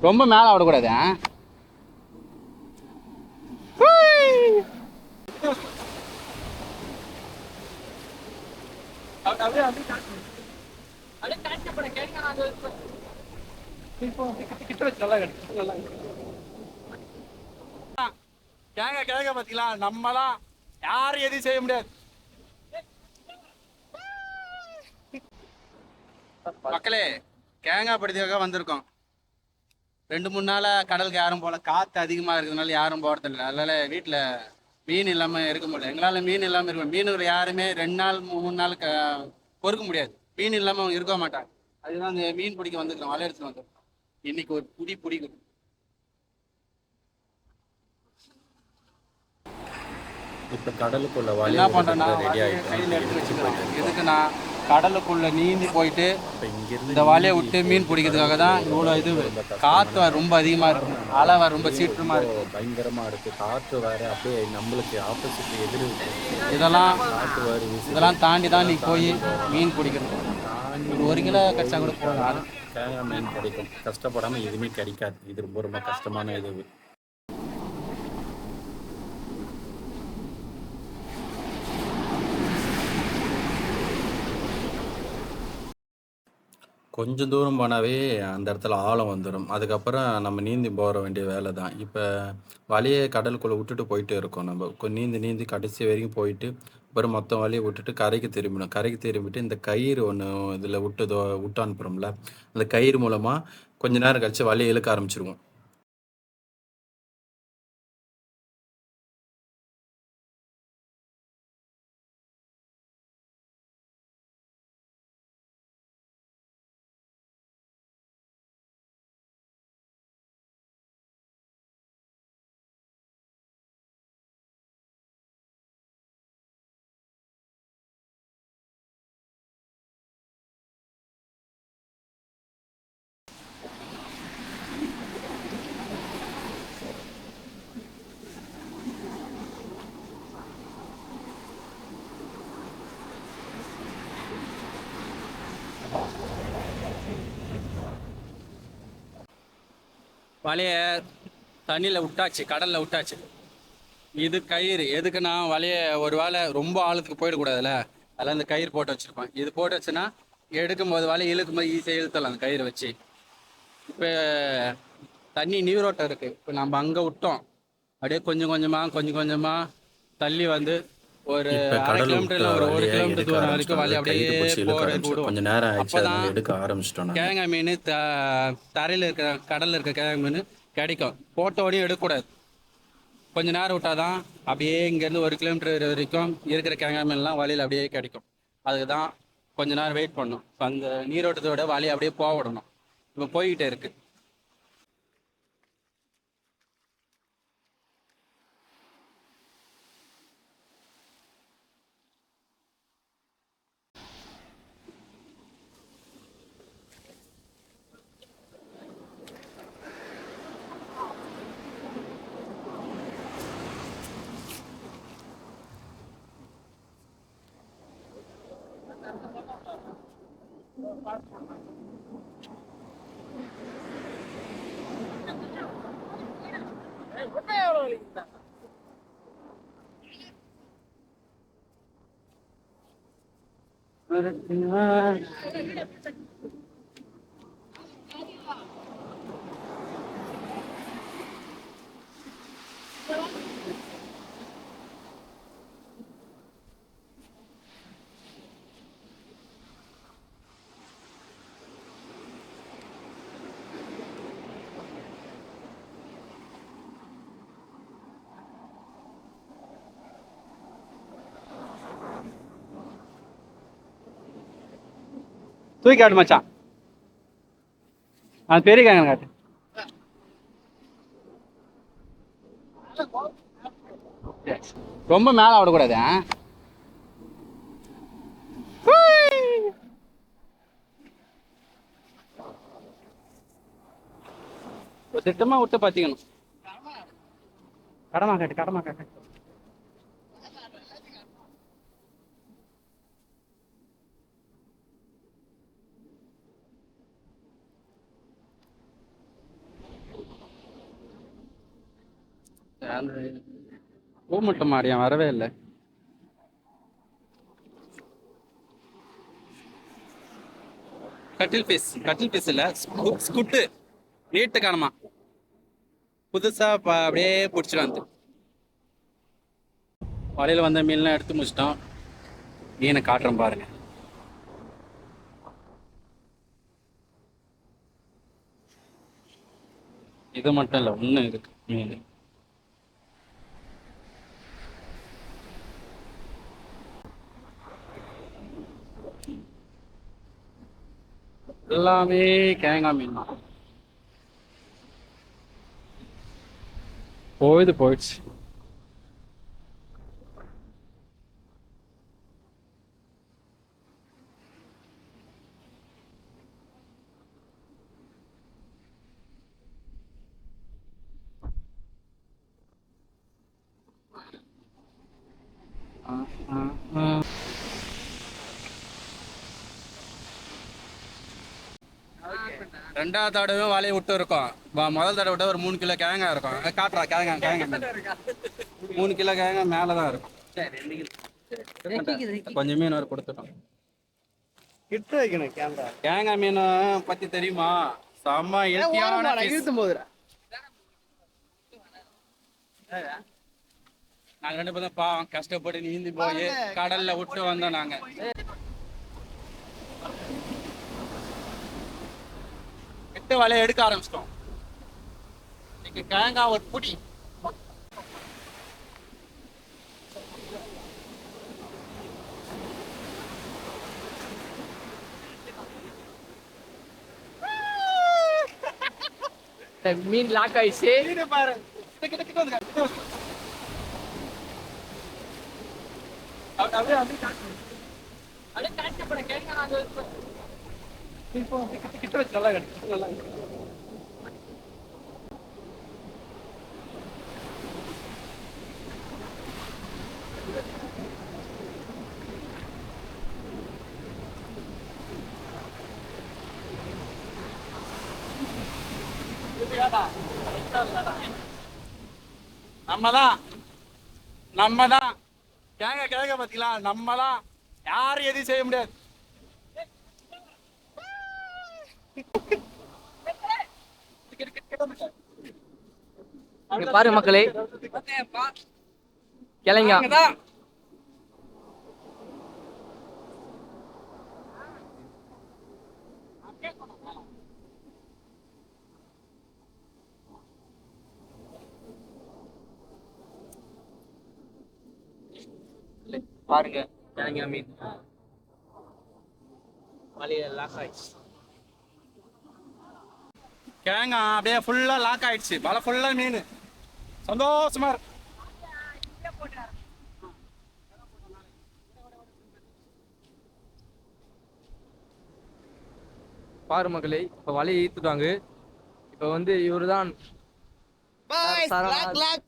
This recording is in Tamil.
ரொம்ப மேலே விடக்கூடாது ஆ? கேங்க கேங்க பாத்தீங்களா? நம்மளாம் யாரும் எதுவும் செய்ய முடியாது. மக்களே கேங்காய் படுத்தியாக வந்திருக்கோம். ரெண்டு மூணு நாளா கடலுக்கு யாரும் போகல. காற்று அதிகமாக இருக்கிறதுனால யாரும் போகிறதில்ல அதனால வீட்டில் மீன் இல்லாமல் இருக்க முடியல. எங்களால் மீன் இல்லாமல் இருக்க மீனவர் யாருமே ரெண்டு நாள் மூணு நாள் க பொறுக்க முடியாது. மீன் இல்லாமல் அவங்க இருக்க மாட்டாங்க. அதுதான் இந்த மீன் பிடிக்க வந்துருக்கோம் வலை எடுத்துட்டு வந்திருக்கோம் இன்னைக்கு ஒரு புடி பிடிக்கும். இப்போ கடலுக்குள்ள என்ன கையில் எடுத்து வச்சுக்கிறோம். எதுக்குன்னா கடலுக்குள்ள நீந்தி போயிட்டு இந்த வலையை விட்டு மீன் பிடிக்கிறதுக்காக தான் இவ்வளோ இது காற்று ரொம்ப அதிகமாக இருக்கு. அலை வேற ரொம்ப சீற்றமாக இருக்கு. பயங்கரமா இருக்கு. காற்று வேற அப்படியே நம்மளுக்கு ஆப்போசிட் எதிர் இதெல்லாம் காற்று வீசுது இதெல்லாம் தாண்டி தான் நீ போய் மீன் பிடிக்கணும். ஒரு கிலோ கிடைச்சா கூட அது தேங்காய் மீன் கிடைக்கும் கஷ்டப்படாம எதுவுமே கிடைக்காது. இது ரொம்ப ரொம்ப கஷ்டமான இது. கொஞ்சம் தூரம் போனாவே அந்த இடத்துல ஆழம் வந்துடும் அதுக்கப்புறம் நம்ம நீந்தி போற வேண்டிய வேலை தான் இப்போ வலையை கடலுக்குள்ளே விட்டுட்டு போயிட்டே இருக்கோம் நம்ம. கொ- நீந்தி நீந்தி கடைசி வரைக்கும் போயிட்டு அப்புறம் மொத்தம் வலையை விட்டுட்டு கரைக்கு திரும்பணும். கரைக்கு திரும்பிட்டு இந்த கயிறு ஒன்று இதில் விட்டுதோ விட்டு அனுப்புறோம்ல அந்த கயிறு மூலமாக கொஞ்ச நேரம் கழிச்சு வலையை இழுக்க ஆரம்பிச்சிருவோம். வலையை தண்ணியில் விட்டாச்சு கடலில் விட்டாச்சு. இது கயிறு. எதுக்குன்னா வலையை ஒரு வேளை ரொம்ப ஆழத்துக்கு போயிடக்கூடாதுல்ல? அதில் அந்த கயிறு போட்டு வச்சுருப்பேன். இது போட்டு வச்சுன்னா எடுக்கும்போது வலை இழுக்கும் போது ஈஸியாக இழுத்தலாம் அந்த கயிறு வச்சு. இப்போ தண்ணி நீரோட்டம் இருக்குது இப்போ நம்ம அங்கே விட்டோம். அப்படியே கொஞ்சம் கொஞ்சமாக கொஞ்சம் கொஞ்சமாக தள்ளி வந்து ஒரு அரை கடல் கிலோமீட்டர் விட்ட இல்லை ஒரு ஒரு கிலோமீட்டர் தூரம் வரைக்கும் வலை அப்படியே விடுவோம். கொஞ்சம் நேரம் ஆயிடுச்சு எடுக்க ஆரம்பிச்சிட்டோம் கிழங்கா மீன் தரையில் இருக்கிற கடலில் இருக்கிற கிழங்கு மீன் கிடைக்கும். போட்டோடையும் எடுக்கக்கூடாது. கொஞ்ச நேரம் விட்டாதான் அப்படியே இங்கேருந்து ஒரு கிலோமீட்டர் வரைக்கும் இருக்கிற கிழங்கா மீன்லாம் வழியில் அப்படியே கிடைக்கும். அதுக்கு தான் கொஞ்ச நேரம் வெயிட் பண்ணணும். இப்போ அந்த நீரோட்டத்தோட வலையை அப்படியே போக விடணும் இப்போ போய்கிட்டே இருக்கு தூக்கி காட்டு மச்சான். அது பெரிய கேங்க காட்டு ரொம்ப மேலே ஆடக்கூடாது ஒரு திட்டமா விட்டு பாத்தீங்கணும் கடமா காட்டு கடமா காட்டு. அந்த பூமுட்டை மாறியான் வரவே இல்லை. கட்டில் பீஸ் கட்டில் பீஸ் இல்ல. ஸ்குட்டு. நீட்டு காணுமா? புதுசா ப- அப்படியே பிடிச்சிட்டு வந்து. வலையில வந்த மீன்லாம் எடுத்து முடிச்சிட்டோம். மீனை காட்டுறோம் பாருங்க. இது மட்டும் இல்ல இன்னும் இருக்கு மீன். எல்லாமே கேங்கா மீன் தான். போயிது போயிடுச்சு. ரெண்டாவது தடவை வலையை விட்டு இருக்கோம். வ- முதல் தடவை விட ஒரு மூணு கிலோ கிழங்கா இருக்கும். காட்டுறா கிழங்கா கிழங்கா. மூணு கிலோ கிழங்கா மேலே தான் இருக்கும். கொஞ்சம் மீன் வரை கொடுத்துட்டோம். கிட்ட வைக்கணும் கேமரா கிழங்கா மீன் பத்தி தெரியுமா? செம்ம ஹெல்த்தியான இழுத்தும் போதுடா நாங்க ரெண்டு பேரும் பாவம் கஷ்டப்பட்டு நீந்தி போய் கடல்ல விட்டு வந்தோம் நாங்க. எட்டு வலையை எடுக்க ஆரம்பிச்சிட்டோம். இன்னைக்கு கிழங்கா ஒரு புடி. மீன் லாக் ஆயிடுச்சு அப்படியே அப்படியே இப்போ கிட்ட வச்சு நல்லா கட்டு நல்லா கட்டு. நம்ம தான் நம்ம தான் கேங்க கேங்க பாத்தீங்களா? நம்ம தான் யாரும் எதுவும் செய்ய முடியாது. இங்க பாரு மக்களே. கிளைங்க. பாருங்க கிளைங்க மீன். வலையில லாக் ஆயிடுச்சு. கேங்க அப்படியே ஃபுல்லா லாக் ஆயிடுச்சு. வலை ஃபுல்லா மீன். சந்தோஷமா இருக்கு. பாரு மக்களே இப்ப வலையை ஈத்துட்டாங்க. இப்ப வந்து luck, luck.